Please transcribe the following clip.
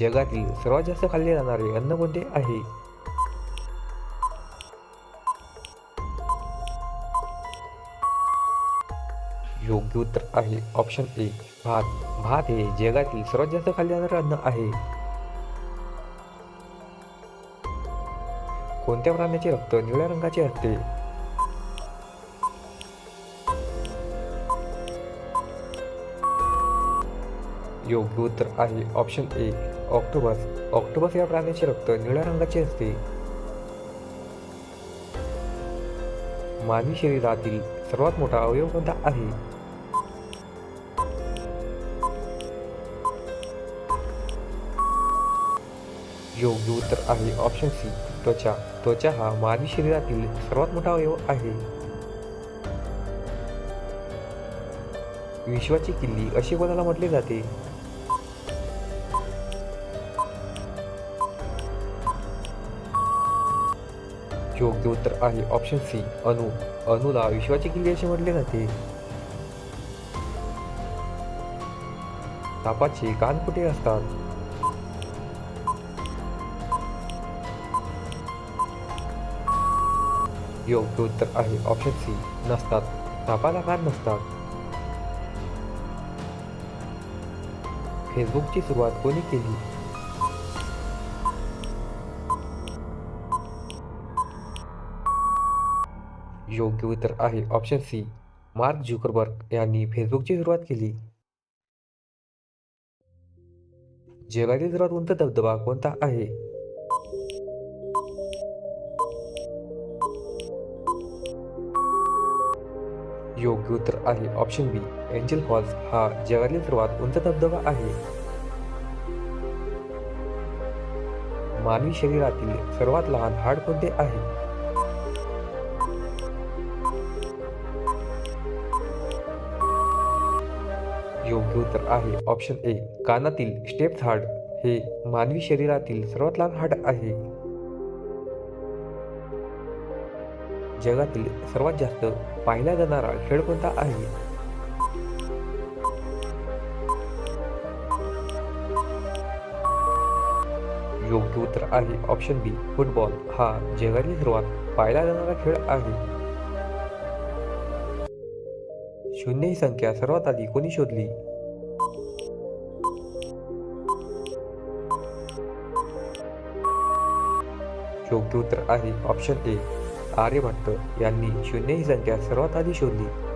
जगातील सर्वात जास्त खाल्ले जाणारे अन्न कोणते आहे? योग्य उत्तर आहे ऑप्शन ए भात. भात हे जगातील सर्वात जास्त खाल्ले जाणारे अन्न आहे. कोणत्या प्राण्याचे रक्त निळ्या रंगाचे असते? योग्य उत्तर आहे ऑप्शन ए ऑक्टोबस. ऑक्टोबस या प्राण्याचे रक्त निळ्या रंगाचे असते. मानवी शरीरातील सर्वात मोठा अवयव कोणता आहे? योग्य उत्तर आहे ऑप्शन सी त्वचा. त्वचा हा मानवी शरीरातील सर्वात मोठा अवयव आहे. विश्वाची किल्ली असे कोणाला म्हटले जाते? योग्य उत्तर आहे. ऑप्शन सी अनु. अनुला विश्वाची किल्ली असे म्हटले जाते. सापाचे कान कुठे असतात. योग्य उत्तर आहे. ऑप्शन सी नसतात. सापाला कान नसतात. फेसबुकची सुरुवात कोणी केली? योग्य उत्तर आहे. ऑप्शन सी मार्क झुकरबर्ग यांनी फेसबुकची सुरुवात केली. जगातील सर्वात उंच धबधबा कोणता आहे? योग्य उत्तर आहे. ऑप्शन बी एंजल फॉल्स हा जगातील सर्वात उंच धबधबा आहे. मानवी शरीरातील सर्वात लहान हाड कोणते आहे? योग्य उत्तर आहे. ऑप्शन ए कानातील स्टेप्स हार्ट हे मानवी शरीरातील सर्वात लहान हाड आहे. जगातील सर्वात जास्त पाहिला जाणारा खेळ कोणता आहे? योग्य उत्तर आहे. ऑप्शन बी फुटबॉल हा जगातील सर्वात पाहिला जाणारा खेळ आहे. शून्य ही संख्या सर्वात आधी कोणी शोधली? योग्य उत्तर आहे ऑप्शन ए. आर्यभट्ट यांनी शून्य ही संख्या सर्वात आधी शोधली.